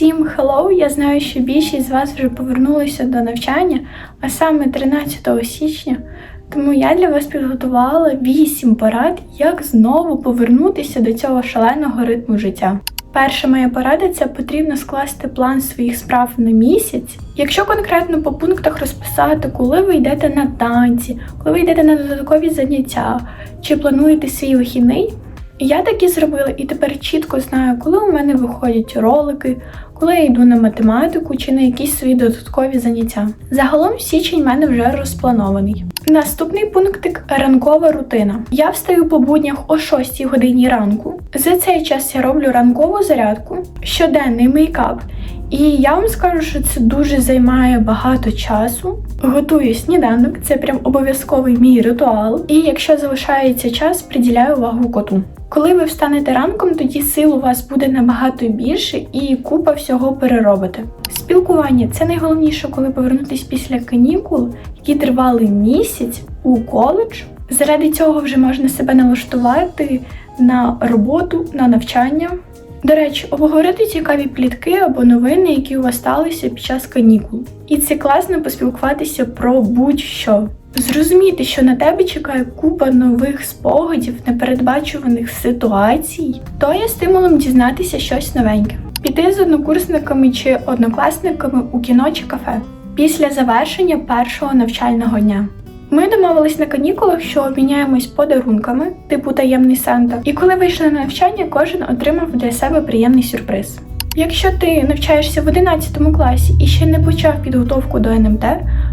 Всім hello! Я знаю, що більшість з вас вже повернулися до навчання, а саме 13 січня. Тому я для вас підготувала 8 порад, як знову повернутися до цього шаленого ритму життя. Перша моя порада це потрібно скласти план своїх справ на місяць. Якщо конкретно по пунктах розписати, коли ви йдете на танці, коли ви йдете на додаткові заняття, чи плануєте свій вихідний, я так і зробила, і тепер чітко знаю, коли у мене виходять ролики, коли я йду на математику чи на якісь свої додаткові заняття. Загалом січень в мене вже розпланований. Наступний пунктик ранкова рутина. Я встаю по буднях о 6 годині ранку. За цей час я роблю ранкову зарядку, щоденний мейкап. І я вам скажу, що це дуже займає багато часу. Готую сніданок, це прям обов'язковий мій ритуал. І якщо залишається час, приділяю увагу коту. Коли ви встанете ранком, тоді сил у вас буде набагато більше і купа всього переробите. Спілкування це найголовніше, коли повернутись після канікул, які тривали місяць у коледж. Заради цього вже можна себе налаштувати на роботу, на навчання. До речі, обговорити цікаві плітки або новини, які у вас сталися під час канікул. І це класно поспілкуватися про будь-що. Зрозуміти, що на тебе чекає купа нових спогадів, непередбачуваних ситуацій, то є стимулом дізнатися щось новеньке. Піти з однокурсниками чи однокласниками у кіно чи кафе після завершення першого навчального дня. Ми домовились на канікулах, що обміняємось подарунками, типу таємний Санта, і коли вийшли на навчання, кожен отримав для себе приємний сюрприз. Якщо ти навчаєшся в 11 класі і ще не почав підготовку до НМТ,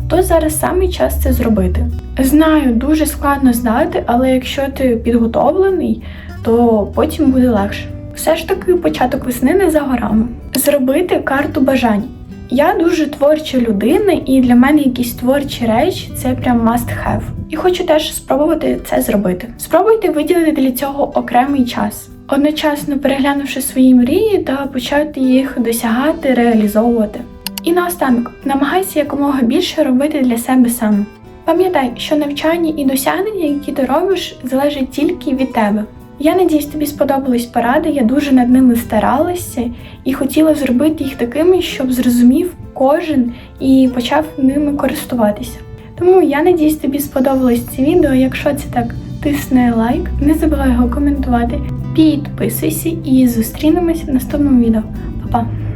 то зараз саме час це зробити. Знаю, дуже складно здати, але якщо ти підготовлений, то потім буде легше. Все ж таки, початок весни не за горами. Зробити карту бажань. Я дуже творча людина, і для мене якісь творчі речі це прям must have. І хочу теж спробувати це зробити. Спробуйте виділити для цього окремий час, одночасно переглянувши свої мрії та почати їх досягати, реалізовувати. І наостанок, намагайся якомога більше робити для себе сам. Пам'ятай, що навчання і досягнення, які ти робиш, залежать тільки від тебе. Я надіюсь, тобі сподобались поради, я дуже над ними старалася і хотіла зробити їх такими, щоб зрозумів кожен і почав ними користуватися. Тому я надіюсь, тобі сподобалось це відео. Якщо це так, тисни лайк, не забувай його коментувати, підписуйся і зустрінемось в наступному відео. Па-па!